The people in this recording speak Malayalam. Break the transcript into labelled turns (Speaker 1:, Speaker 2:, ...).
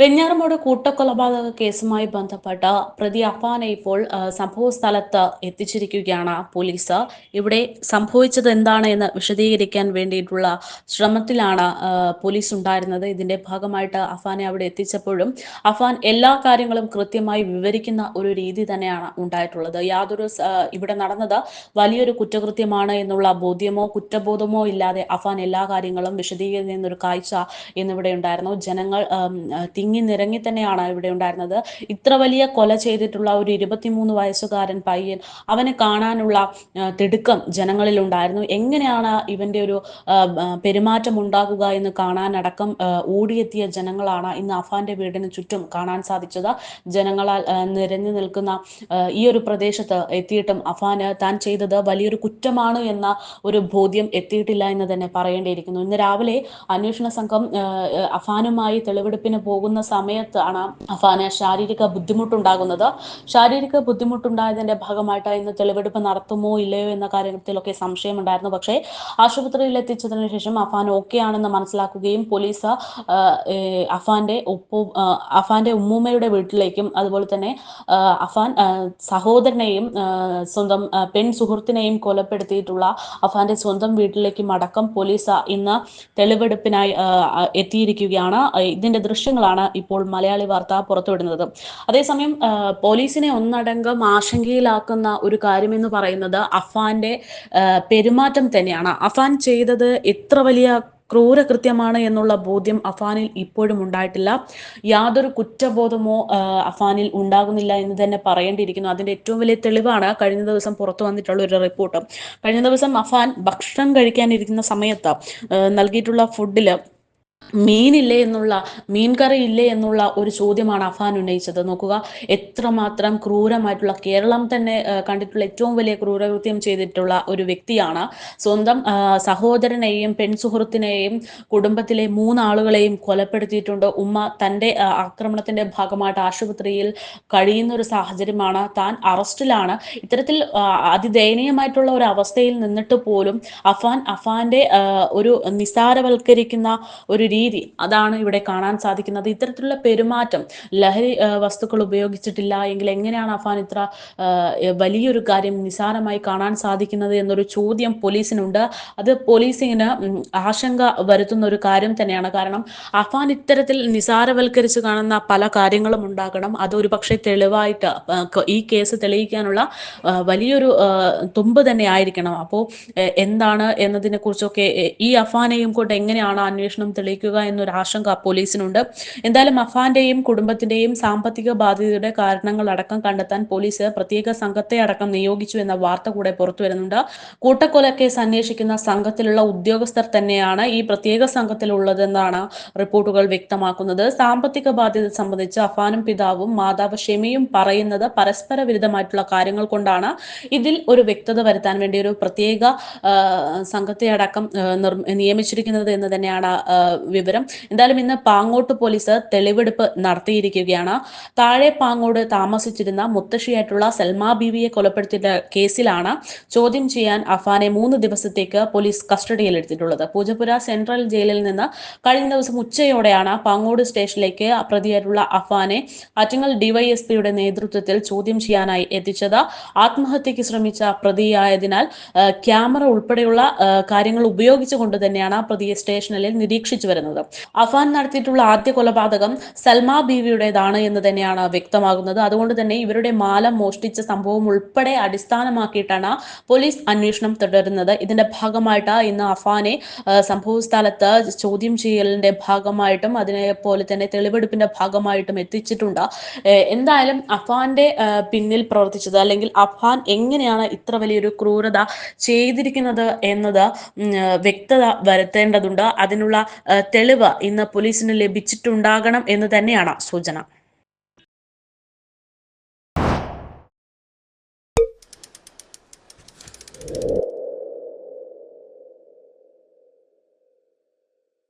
Speaker 1: വെഞ്ഞാറമൂട് കൂട്ടക്കൊലപാതക കേസുമായി ബന്ധപ്പെട്ട പ്രതി അഫാനെ ഇപ്പോൾ സംഭവ സ്ഥലത്ത് എത്തിച്ചിരിക്കുകയാണ് പോലീസ്. ഇവിടെ സംഭവിച്ചത് എന്താണ് എന്ന് വിശദീകരിക്കാൻ വേണ്ടിയിട്ടുള്ള ശ്രമത്തിലാണ് പോലീസ് ഉണ്ടായിരുന്നത്. ഇതിന്റെ ഭാഗമായിട്ട് അഫാനെ അവിടെ എത്തിച്ചപ്പോഴും അഫാൻ എല്ലാ കാര്യങ്ങളും കൃത്യമായി വിവരിക്കുന്ന ഒരു രീതി തന്നെയാണ് ഉണ്ടായിട്ടുള്ളത്. യാതൊരു ഇവിടെ നടന്നത് വലിയൊരു കുറ്റകൃത്യമാണ് എന്നുള്ള ബോധ്യമോ കുറ്റബോധമോ ഇല്ലാതെ അഫാൻ എല്ലാ കാര്യങ്ങളും വിശദീകരിക്കുന്ന ഒരു കാഴ്ച ഇന്നിവിടെ ഉണ്ടായിരുന്നു. ജനങ്ങൾ തിങ്ങി നിറങ്ങി തന്നെയാണ് ഇവിടെ ഉണ്ടായിരുന്നത്. ഇത്ര വലിയ കൊല ചെയ്തിട്ടുള്ള ഒരു ഇരുപത്തിമൂന്ന് വയസ്സുകാരൻ പയ്യൻ അവനെ കാണാനുള്ള തിടുക്കം ജനങ്ങളിൽ ഉണ്ടായിരുന്നു. എങ്ങനെയാണ് ഇവന്റെ ഒരു പെരുമാറ്റം ഉണ്ടാകുക എന്ന് കാണാനടക്കം ഓടിയെത്തിയ ജനങ്ങളാണ് ഇന്ന് അഫാന്റെ വീടിന് ചുറ്റും കാണാൻ സാധിച്ചത്. ജനങ്ങളാൽ നിരഞ്ഞു നിൽക്കുന്ന ഈ ഒരു പ്രദേശത്ത് എത്തിയിട്ടും അഫാന് താൻ ചെയ്തത് വലിയൊരു കുറ്റമാണ് എന്ന ഒരു ബോധ്യം എത്തിയിട്ടില്ല എന്ന് തന്നെ പറയേണ്ടിയിരിക്കുന്നു. ഇന്ന് രാവിലെ അന്വേഷണ സംഘം അഫാനുമായി തെളിവെടുപ്പിന് പോകുന്ന സമയത്താണ് അഫാന് ശാരീരിക ബുദ്ധിമുട്ടുണ്ടാകുന്നത്. ശാരീരിക ബുദ്ധിമുട്ടുണ്ടായതിന്റെ ഭാഗമായിട്ട് ഇന്ന് തെളിവെടുപ്പ് നടത്തുമോ ഇല്ലയോ എന്ന കാര്യത്തിലൊക്കെ സംശയമുണ്ടായിരുന്നു. പക്ഷേ ആശുപത്രിയിൽ എത്തിച്ചതിനു ശേഷം അഫാൻ ഓക്കെ ആണെന്ന് മനസ്സിലാക്കുകയും പോലീസ് അഫാന്റെ ഉപ്പു അഫാന്റെ ഉമ്മൂമ്മയുടെ വീട്ടിലേക്കും അതുപോലെ തന്നെ അഫാൻ സഹോദരനെയും സ്വന്തം പെൺ സുഹൃത്തിനെയും കൊലപ്പെടുത്തിയിട്ടുള്ള അഫാന്റെ സ്വന്തം വീട്ടിലേക്കും അടക്കം പോലീസ് ഇന്ന് തെളിവെടുപ്പിനായി എത്തിയിരിക്കുകയാണ്. ഇതിന്റെ ദൃശ്യങ്ങളാണ് ഇപ്പോൾ മലയാളി വാർത്ത പുറത്തുവിടുന്നത്. അതേസമയം പോലീസിനെ ഒന്നടങ്കം ആശങ്കയിലാക്കുന്ന ഒരു കാര്യമെന്ന് പറയുന്നത് അഫാന്റെ പെരുമാറ്റം തന്നെയാണ്. അഫാൻ ചെയ്തത് എത്ര വലിയ ക്രൂരകൃത്യമാണ് എന്നുള്ള ബോധ്യം അഫാനിൽ ഇപ്പോഴും ഉണ്ടായിട്ടില്ല. യാതൊരു കുറ്റബോധമോ അഫാനിൽ ഉണ്ടാകുന്നില്ല എന്ന് തന്നെ പറയേണ്ടിയിരിക്കുന്നു. അതിന്റെ ഏറ്റവും വലിയ തെളിവാണ് കഴിഞ്ഞ ദിവസം പുറത്തു വന്നിട്ടുള്ള ഒരു റിപ്പോർട്ട്. കഴിഞ്ഞ ദിവസം അഫാൻ ഭക്ഷണം കഴിക്കാനിരിക്കുന്ന സമയത്ത് നൽകിയിട്ടുള്ള ഫുഡിൽ മീനില്ലേ എന്നുള്ള മീൻകറി ഇല്ലേ എന്നുള്ള ഒരു ചോദ്യമാണ് അഫാൻ ഉന്നയിച്ചത്. നോക്കുക എത്രമാത്രം ക്രൂരമായിട്ടുള്ള കേരളം തന്നെ കണ്ടിട്ടുള്ള ഏറ്റവും വലിയ ക്രൂരകൃത്യം ചെയ്തിട്ടുള്ള ഒരു വ്യക്തിയാണ്. സ്വന്തം സഹോദരനെയും പെൺസുഹൃത്തിനെയും കുടുംബത്തിലെ മൂന്നാളുകളെയും കൊലപ്പെടുത്തിയിട്ടുണ്ട്. ഉമ്മ തന്റെ ആക്രമണത്തിന്റെ ഭാഗമായിട്ട് ആശുപത്രിയിൽ കഴിയുന്ന ഒരു സാഹചര്യമാണ്. താൻ അറസ്റ്റിലാണ്. ഇത്തരത്തിൽ അതിദയനീയമായിട്ടുള്ള ഒരു അവസ്ഥയിൽ നിന്നിട്ട് പോലും അഫാൻ അഫാന്റെ ഒരു നിസ്സാരവൽക്കരിക്കുന്ന ഒരു രീതി. അതാണ് ഇവിടെ കാണാൻ സാധിക്കുന്നത്. ഇത്തരത്തിലുള്ള പെരുമാറ്റം ലഹരി വസ്തുക്കൾ ഉപയോഗിച്ചിട്ടില്ല എങ്കിൽ എങ്ങനെയാണ് അഫാൻ ഇത്ര വലിയൊരു കാര്യം നിസാരമായി കാണാൻ സാധിക്കുന്നത് എന്നൊരു ചോദ്യം പോലീസിനുണ്ട്. അത് പോലീസിന് ആശങ്ക വരുത്തുന്ന ഒരു കാര്യം തന്നെയാണ്. കാരണം അഫാൻ ഇത്തരത്തിൽ നിസാരവൽക്കരിച്ച് കാണുന്ന പല കാര്യങ്ങളും ഉണ്ടാകണം. ഒരു പക്ഷേ തെളിവായിട്ട് ഈ കേസ് തെളിയിക്കാനുള്ള വലിയൊരു തുമ്പ് തന്നെ ആയിരിക്കണം. അപ്പോൾ എന്താണ് എന്നതിനെ കുറിച്ചൊക്കെ ഈ അഫാനെയും കൊണ്ട് എങ്ങനെയാണ് അന്വേഷണം തെളിയിക്കുക എന്നൊരു ആശങ്ക പോലീസിനുണ്ട്. എന്തായാലും അഫാന്റെയും കുടുംബത്തിന്റെയും സാമ്പത്തിക ബാധ്യതയുടെ കാരണങ്ങൾ അടക്കം കണ്ടെത്താൻ പോലീസ് പ്രത്യേക സംഘത്തെ അടക്കം നിയോഗിച്ചു എന്ന വാർത്ത കൂടെ പുറത്തു വരുന്നുണ്ട്. കൂട്ടക്കൊല കേസ് അന്വേഷിക്കുന്ന സംഘത്തിലുള്ള ഉദ്യോഗസ്ഥർ തന്നെയാണ് ഈ പ്രത്യേക സംഘത്തിലുള്ളതെന്നാണ് റിപ്പോർട്ടുകൾ വ്യക്തമാക്കുന്നത്. സാമ്പത്തിക ബാധ്യത സംബന്ധിച്ച് അഫാനും പിതാവും മാതാവ് ഷെമിയും പറയുന്നത് പരസ്പര വിരുദ്ധമായിട്ടുള്ള കാര്യങ്ങൾ കൊണ്ടാണ്. ഇതിൽ ഒരു വ്യക്തത വരുത്താൻ വേണ്ടി ഒരു പ്രത്യേക സംഘത്തെ അടക്കം നിയമിച്ചിരിക്കുന്നത് എന്ന് തന്നെയാണ് വിവരം. എന്തായാലും ഇന്ന് പാങ്ങോട്ട് പോലീസ് തെളിവെടുപ്പ് നടത്തിയിരിക്കുകയാണ്. താഴെ പാങ്ങോട് താമസിച്ചിരുന്ന മുത്തശ്ശിയായിട്ടുള്ള സൽമാ ബീവിയെ കൊലപ്പെടുത്തിയ കേസിലാണ് ചോദ്യം ചെയ്യാൻ അഫാനെ മൂന്ന് ദിവസത്തേക്ക് പോലീസ് കസ്റ്റഡിയിൽ എടുത്തിട്ടുള്ളത് പൂജപ്പുര സെൻട്രൽ ജയിലിൽ നിന്ന് കഴിഞ്ഞ ദിവസം ഉച്ചയോടെയാണ് പാങ്ങോട് സ്റ്റേഷനിലേക്ക് പ്രതിയായിട്ടുള്ള അഫാനെ ആറ്റിങ്ങൽ ഡിവൈഎസ്പിയുടെ നേതൃത്വത്തിൽ ചോദ്യം ചെയ്യാനായി എത്തിച്ചത്. ആത്മഹത്യക്ക് ശ്രമിച്ച പ്രതിയായതിനാൽ ക്യാമറ ഉൾപ്പെടെയുള്ള കാര്യങ്ങൾ ഉപയോഗിച്ചുകൊണ്ട് തന്നെയാണ് പ്രതിയെ സ്റ്റേഷനിൽ നിരീക്ഷിച്ചു വരുന്നത്. അഫാൻ നടത്തിയിട്ടുള്ള ആദ്യ കൊലപാതകം സൽമാ ബീവിയുടേതാണ് എന്ന് തന്നെയാണ് വ്യക്തമാകുന്നത്. അതുകൊണ്ട് തന്നെ ഇവരുടെ മാലം മോഷ്ടിച്ച സംഭവം ഉൾപ്പെടെ അടിസ്ഥാനമാക്കിയിട്ടാണ് പോലീസ് അന്വേഷണം തുടരുന്നത്. ഇതിന്റെ ഭാഗമായിട്ട് ഇന്ന് അഫാനെ സംഭവ സ്ഥലത്ത് ചോദ്യം ചെയ്യലിന്റെ ഭാഗമായിട്ടും അതിനെപ്പോലെ തന്നെ തെളിവെടുപ്പിന്റെ ഭാഗമായിട്ടും എത്തിച്ചിട്ടുണ്ട്. എന്തായാലും അഫാന്റെ പിന്നിൽ പ്രവർത്തിച്ചത് അല്ലെങ്കിൽ അഫാൻ എങ്ങനെയാണ് ഇത്ര വലിയൊരു ക്രൂരത ചെയ്തിരിക്കുന്നത് എന്നത് വ്യക്തത വരുത്തേണ്ടതുണ്ട്. അതിനുള്ള തെളിവ് ഇന്ന് പോലീസിന് ലഭിച്ചിട്ടുണ്ടാകണം എന്ന് തന്നെയാണ് സൂചന. you